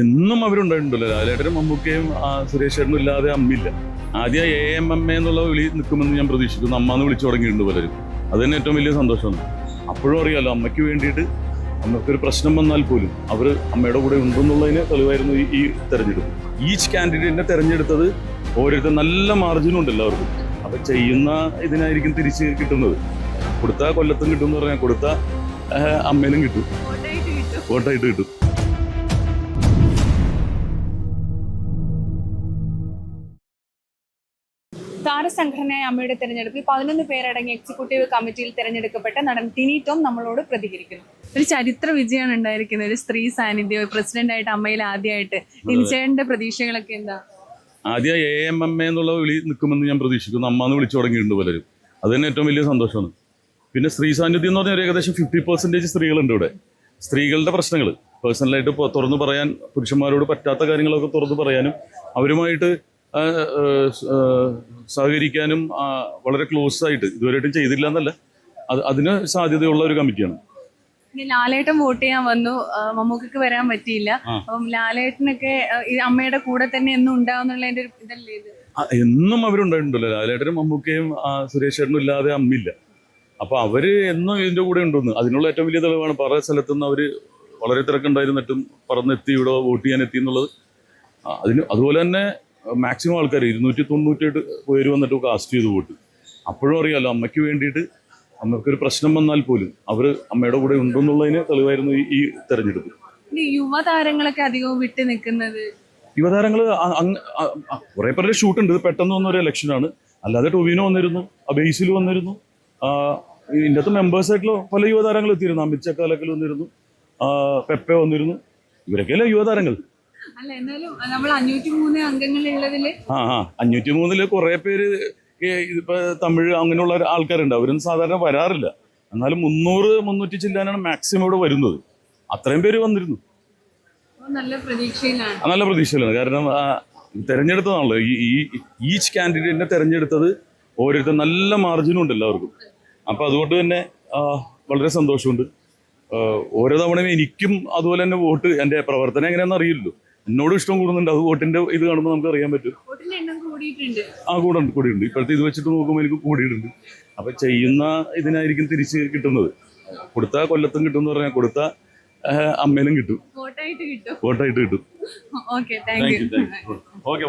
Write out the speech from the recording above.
എന്നും അവരുണ്ടായിട്ടുണ്ടല്ലോ. ലാലേട്ടനും മമ്മൂക്കയും സുരേഷ് ചേട്ടനും ഇല്ലാതെ അമ്മില്ല. ആദ്യം എ എം എം എ എന്നുള്ള വിളി നിൽക്കുമെന്ന് ഞാൻ പ്രതീക്ഷിക്കുന്നു. അമ്മ എന്ന് വിളിച്ചു തുടങ്ങിയിട്ടുണ്ട് പലരും. അത് തന്നെ ഏറ്റവും വലിയ സന്തോഷമാണ്. അപ്പോഴും അറിയാലോ അമ്മയ്ക്ക് വേണ്ടിയിട്ട് അമ്മയ്ക്കൊരു പ്രശ്നം വന്നാൽ പോലും അവർ അമ്മയുടെ കൂടെ ഉണ്ടെന്നുള്ളതിന് തെളിവായിരുന്നു ഈ ഈ തെരഞ്ഞെടുപ്പ്. ഈച്ച് കാൻഡിഡേറ്റിനെ തെരഞ്ഞെടുത്തത് ഓരോരുത്തർ നല്ല മാർജിനും ഉണ്ട് എല്ലാവർക്കും അപ്പൊ ചെയ്യുന്ന ഇതിനായിരിക്കും തിരിച്ച് കിട്ടുന്നത്. കൊടുത്ത കൊല്ലത്തും കിട്ടും എന്ന് പറഞ്ഞാൽ കൊടുത്ത അമ്മയിലും കിട്ടും. വോട്ടായിട്ട് കിട്ടും. താരസംഘടനയായ അമ്മയുടെ തെരഞ്ഞെടുപ്പിൽ പതിനൊന്ന് പേരടങ്ങിയ എക്സിക്യൂട്ടീവ് കമ്മിറ്റിയിൽ തെരഞ്ഞെടുക്കപ്പെട്ട നടൻ ടിനി ടോം നമ്മളോട് പ്രതികരിക്കുന്നു. ഒരു ചരിത്ര വിജയമാണ് ഉണ്ടായിരിക്കുന്നത്. ഒരു സ്ത്രീ സാന്നിധ്യം പ്രസിഡന്റ് ആയിട്ട് അമ്മയിൽ ആദ്യമായിട്ട്. നിനിച്ചേട്ടന്റെ പ്രതീക്ഷകളൊക്കെ എന്താ? ആദ്യം എ എം എം എ എന്നുള്ള വിളി നിൽക്കുമെന്ന് ഞാൻ പ്രതീക്ഷിക്കുന്നു. അമ്മ എന്ന് വിളിച്ചു തുടങ്ങിയിട്ടുണ്ട് പലരും. അത് തന്നെ ഏറ്റവും വലിയ സന്തോഷമാണ്. പിന്നെ സ്ത്രീ സാന്നിധ്യം എന്ന് പറഞ്ഞാൽ ഏകദേശം ഫിഫ്റ്റി പെർസെന്റേജ് സ്ത്രീകളുണ്ട് ഇവിടെ. സ്ത്രീകളുടെ പ്രശ്നങ്ങൾ. പേഴ്സണലായിട്ട് തുറന്നു പറയാൻ പുരുഷന്മാരോട് പറ്റാത്ത കാര്യങ്ങളൊക്കെ തുറന്നു പറയാനും അവരുമായിട്ട് സഹകരിക്കാനും വളരെ ക്ലോസ് ആയിട്ട് ഇതുവരെയായിട്ടും ചെയ്തില്ല എന്നല്ല. അത് അതിന് സാധ്യതയുള്ള ഒരു കമ്മിറ്റിയാണ്. ലാലേട്ടൻ വോട്ട് ചെയ്യാൻ വന്നു. മമ്മൂക്കക്ക് വരാൻ പറ്റിയില്ല. അപ്പം ലാലേട്ടനൊക്കെ അമ്മയുടെ കൂടെ തന്നെ എന്നും ഉണ്ടാവുന്നുള്ളതിന്റെ ഒരു ഇതല്ലേ ഇത്? എന്നും അവരുണ്ടായിട്ടുണ്ടല്ലോ. ലാലേട്ടനും മമ്മൂക്കയും സുരേഷ് ചേട്ടനും ഇല്ലാതെ അമ്മയില്ല. അപ്പൊ അവർ എന്നും ഇതിന്റെ കൂടെ ഉണ്ടെന്ന്. അതിനുള്ള ഏറ്റവും വലിയ തെളിവാണ് പല സ്ഥലത്തുനിന്ന് അവർ വളരെ തിരക്കുണ്ടായിരുന്നിട്ടും പറന്നെത്തി ഇവിടെ വോട്ട് ചെയ്യാൻ എത്തി എന്നുള്ളത്. അതിന് അതുപോലെ തന്നെ മാക്സിമം ആൾക്കാർ ഇരുന്നൂറ്റി തൊണ്ണൂറ്റെട്ട് പേര് വന്നിട്ട് കാസ്റ്റ് ചെയ്ത് പോയിട്ട്. അപ്പോഴും അറിയാലോ അമ്മയ്ക്ക് വേണ്ടിയിട്ട് അമ്മയ്ക്കൊരു പ്രശ്നം വന്നാൽ പോലും അവർ അമ്മയുടെ കൂടെ ഉണ്ടെന്നുള്ളതിന് തെളിവായിരുന്നു ഈ തെരഞ്ഞെടുപ്പ്. യുവതാരങ്ങളൊക്കെ അധികവും വിട്ടു നിൽക്കുന്നത്? യുവതാരങ്ങൾ കുറെ പേരുടെ ഷൂട്ട് ഉണ്ട്. പെട്ടെന്ന് വന്ന ഒരു ഇലക്ഷനാണ് അല്ലാതെ ടൊവിനോ വന്നിരുന്നു അബേസിൽ വന്നിരുന്നു ഇതിന്റെ അകത്ത് മെമ്പേഴ്സായിട്ടുള്ള പല യുവതാരങ്ങൾ എത്തിയിരുന്നു. അമിത് ചക്കാലക്കൽ വന്നിരുന്നു പെപ്പെ വന്നിരുന്നു. ഇവരൊക്കെയല്ലേ യുവതാരങ്ങൾ? അല്ല എന്നാലും നമ്മൾ അഞ്ഞൂറ്റി മൂന്ന് അംഗങ്ങളുള്ളതിൽ ആ ആ. അഞ്ഞൂറ്റി മൂന്നിൽ കുറെ പേര് ഈ ഇപ്പൊ തമിഴ് അങ്ങനെയുള്ള ആൾക്കാരുണ്ട്. അവരും സാധാരണ വരാറില്ല. എന്നാലും മുന്നൂറ് മുന്നൂറ്റി ചില്ലാനാണ് മാക്സിമം ഇവിടെ വരുന്നത്. അത്രയും പേര് വന്നിരുന്നു. നല്ല പ്രതീക്ഷയിലാണ്. നല്ല പ്രതീക്ഷയിലാണ്. കാരണം തെരഞ്ഞെടുത്തതാണല്ലോ. ഈ ഈ ഈച്ച് കാൻഡിഡേറ്റിനെ തെരഞ്ഞെടുത്തത് ഓരോരുത്തർ നല്ല മാർജിനും ഉണ്ട് എല്ലാവർക്കും. അപ്പം അതുകൊണ്ട് തന്നെ വളരെ സന്തോഷമുണ്ട്. ഓരോ തവണയും എനിക്കും അതുപോലെ തന്നെ വോട്ട് എന്റെ പ്രവർത്തനം എങ്ങനെയാണെന്ന് അറിയില്ലല്ലോ. എന്നോട് ഇഷ്ടം കൂടുന്നുണ്ട്. അത് വോട്ടിന്റെ ഇത് കാണുമ്പോൾ നമുക്ക് അറിയാൻ പറ്റും. ആ കൂടെ കൂടിയിട്ടുണ്ട്. കൂടിയുണ്ട് ഇപ്പോഴത്തെ ഇത് വെച്ചിട്ട് നോക്കുമ്പോൾ എനിക്ക് കൂടിയിട്ടുണ്ട്. അപ്പൊ ചെയ്യുന്ന ഇതിനായിരിക്കും തിരിച്ച് കിട്ടുന്നത്. കൊടുത്ത കൊല്ലത്തും കിട്ടും എന്ന് പറഞ്ഞാൽ കൊടുത്ത അമ്മയിലും കിട്ടും. വോട്ടായിട്ട് കിട്ടും. Okay thank you. ഓക്കെ